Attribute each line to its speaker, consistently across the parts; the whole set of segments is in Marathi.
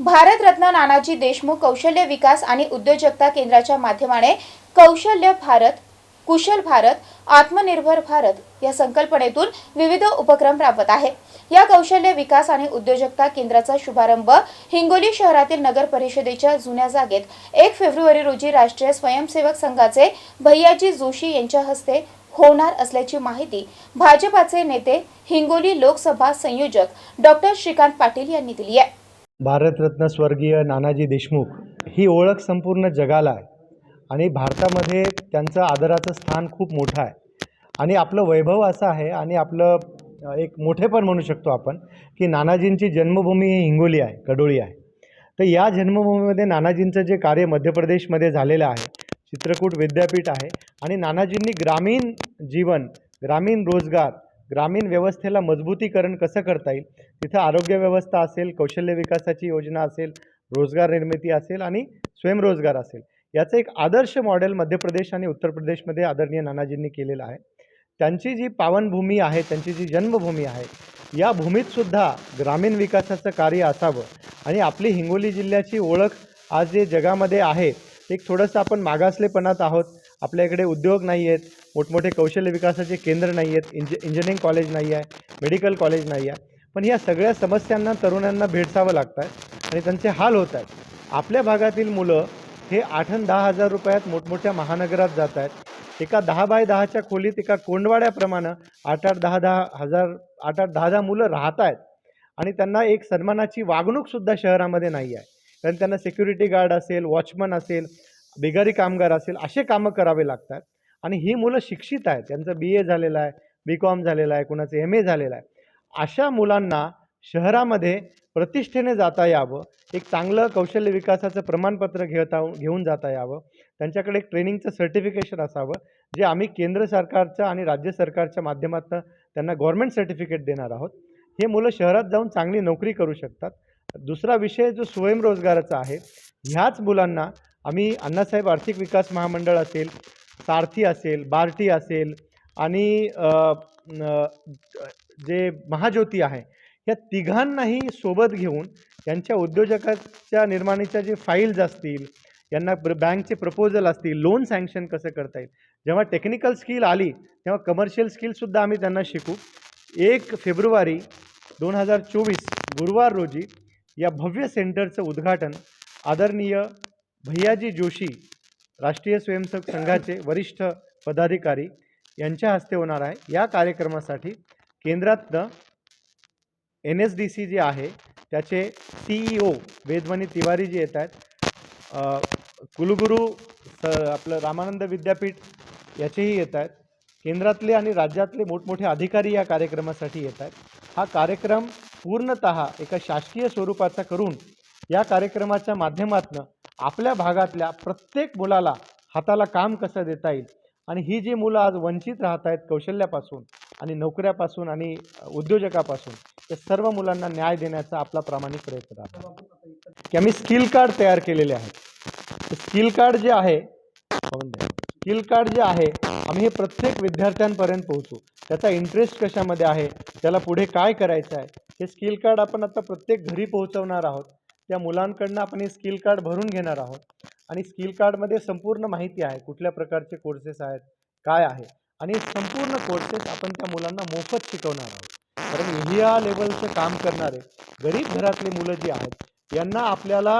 Speaker 1: भारतरत्न नानाजी देशमुख कौशल्य विकास आणि उद्योजकता केंद्राच्या माध्यमाने कौशल्य भारत कुशल भारत आत्मनिर्भर भारत या संकल्पनेतून विविध उपक्रम राबवत आहे. या कौशल्य विकास आणि उद्योजकता केंद्राचा शुभारंभ हिंगोली शहरातील नगर परिषदेच्या जुन्या जागेत एक फेब्रुवारी रोजी राष्ट्रीय स्वयंसेवक संघाचे भैयाजी जोशी यांच्या हस्ते होणार असल्याची माहिती भाजपाचे नेते हिंगोली लोकसभा संयोजक डॉक्टर श्रीकांत पाटील यांनी दिली आहे.
Speaker 2: भारतरत्न स्वर्गीय नानाजी देशमुख ही ओळख संपूर्ण जगाला आहे. आणि भारतामध्ये त्यांचं आदराचं स्थान खूप मोठं आहे. आणि आपलं वैभव असं आहे आणि आपलं एक मोठे पण म्हणू शकतो आपण की नानाजींची जन्मभूमी ही हिंगोली आहे कडोळी आहे. तर या जन्मभूमीमध्ये नानाजींचं जे कार्य मध्य प्रदेशमध्ये झालेलं आहे चित्रकूट विद्यापीठ आहे आणि नानाजींनी ग्रामीण जीवन ग्रामीण रोजगार ग्रामीण व्यवस्थेला मजबूतीकरण कसं करता येईल? तिथं आरोग्य व्यवस्था असेल कौशल्य विकासाची योजना असेल रोजगार निर्मिती असेल आणि स्वयंरोजगार असेल. याचं एक आदर्श मॉडेल मध्य प्रदेश आणि उत्तर प्रदेशमध्ये आदरणीय नानाजींनी केलेलं आहे. त्यांची जी पावनभूमी आहे त्यांची जी जन्मभूमी आहे या भूमीतसुद्धा ग्रामीण विकासाचं कार्य असावं आणि आपली हिंगोली जिल्ह्याची ओळख आज जे जगामध्ये आहे एक थोडंसं आपण मागासलेपणात आहोत. आपल्या इकडे उद्योग नाही आहेत मोठमोठे कौशल्य विकासाचे केंद्र नाही आहेत इंज इंजिनिअरिंग कॉलेज नाही आहे मेडिकल कॉलेज नाही आहे. पण या सगळ्या समस्यांना तरुणांना भेडसावं लागतं आहे आणि त्यांचे हाल होत आहेत आपल्या भागातील मुलं हे आठ आणि दहा हजार रुपयात मोठमोठ्या महानगरात जात आहेत एका दहा बाय दहाच्या खोलीत एका कोंडवाड्याप्रमाणे आठ आठ दहा दहा हजार आठ आठ दहा दहा मुलं राहत आहेत आणि त्यांना एक सन्मानाची वागणूकसुद्धा शहरामध्ये नाही आहे. कारण त्यांना सिक्युरिटी गार्ड असेल वॉचमन असेल बिगारी कामगार असेल असे कामं करावे लागतात. आणि ही मुलं शिक्षित आहेत. त्यांचं बी ए झालेलं आहे बी कॉम झालेलं आहे कुणाचं एम ए झालेलं आहे. अशा मुलांना शहरामध्ये प्रतिष्ठेने जाता यावं. एक चांगलं कौशल्य विकासाचं प्रमाणपत्र घेता घेऊन जाता यावं. त्यांच्याकडे एक ट्रेनिंगचं सर्टिफिकेशन असावं जे आम्ही केंद्र सरकारच्या आणि राज्य सरकारच्या माध्यमातून त्यांना गव्हर्मेंट सर्टिफिकेट देणार आहोत. हे मुलं शहरात जाऊन चांगली नोकरी करू शकतात. दुसरा विषय जो स्वयंरोजगाराचा आहे ह्याच मुलांना आम्ही अण्णासाहेब आर्थिक विकास महामंडळ असेल सारथी असेल बार्टी असेल आणि जे महाज्योती आहे या तिघांनाही सोबत घेऊन यांच्या उद्योजकाच्या निर्माणीच्या जे फाईल्स असतील यांना प्र बँकचे प्रपोजल असतील लोन सँक्शन कसं करता येईल? जेव्हा टेक्निकल स्किल आली तेव्हा कमर्शियल स्किलसुद्धा आम्ही त्यांना शिकू. एक फेब्रुवारी दोन हजार चोवीस गुरुवार रोजी या भव्य सेंटरचं उद्घाटन आदरणीय भैयाजी जोशी राष्ट्रीय स्वयंसेवक संघाचे वरिष्ठ पदाधिकारी यांच्या हस्ते होणार आहे. या कार्यक्रमासाठी केंद्रातनं एन एस डी सी जे आहे त्याचे C E O Vedmani Tiwari जे येत आहेत कुलगुरू स आपलं रामानंद विद्यापीठ याचेही येत आहेत. केंद्रातले आणि राज्यातले मोठमोठे अधिकारी या कार्यक्रमासाठी येत आहेत. हा कार्यक्रम पूर्णत एका शासकीय स्वरूपाचा करून या कार्यक्रमाच्या माध्यमातून आपल्या भागातल्या प्रत्येक मुलाला हाताला काम कसं देता येईल? आणि ही जी मुलं आज वंचित राहत आहेत कौशल्यापासून आणि नोकऱ्यापासून आणि उद्योजकापासून त्या सर्व मुलांना न्याय देण्याचा आपला प्रामाणिक प्रयत्न राहतो की आम्ही स्किल कार्ड तयार केलेले आहेत. स्किल कार्ड जे आहे स्किल कार्ड जे आहे आम्ही हे प्रत्येक विद्यार्थ्यांपर्यंत पोहोचू. त्याचा इंटरेस्ट कशामध्ये आहे? त्याला पुढे काय करायचं आहे? हे स्किल कार्ड आपण आता प्रत्येक घरी पोहोचवणार आहोत. त्या मुलांकडनं आपण हे स्किल कार्ड भरून घेणार आहोत. आणि स्किल कार्डमध्ये संपूर्ण माहिती आहे कुठल्या प्रकारचे कोर्सेस आहेत काय आहे. आणि संपूर्ण कोर्सेस आपण त्या मुलांना मोफत शिकवणार आहोत. कारण ह्या लेवलचं काम करणारे गरीब घरातले मुलं जी आहेत यांना आपल्याला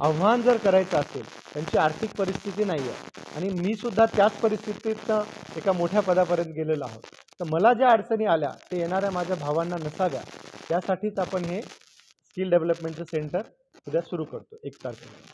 Speaker 2: आव्हान जर करायचं असेल त्यांची आर्थिक परिस्थिती नाही आहे. आणि मी सुद्धा त्याच परिस्थितीत एका मोठ्या पदापर्यंत गेलेलो आहोत. तर मला ज्या अडचणी आल्या ते येणाऱ्या माझ्या भावांना नसाव्या. त्यासाठीच आपण हे स्किल डेव्हलपमेंटचं सेंटर उद्या सुरू करतो एक तारखेला.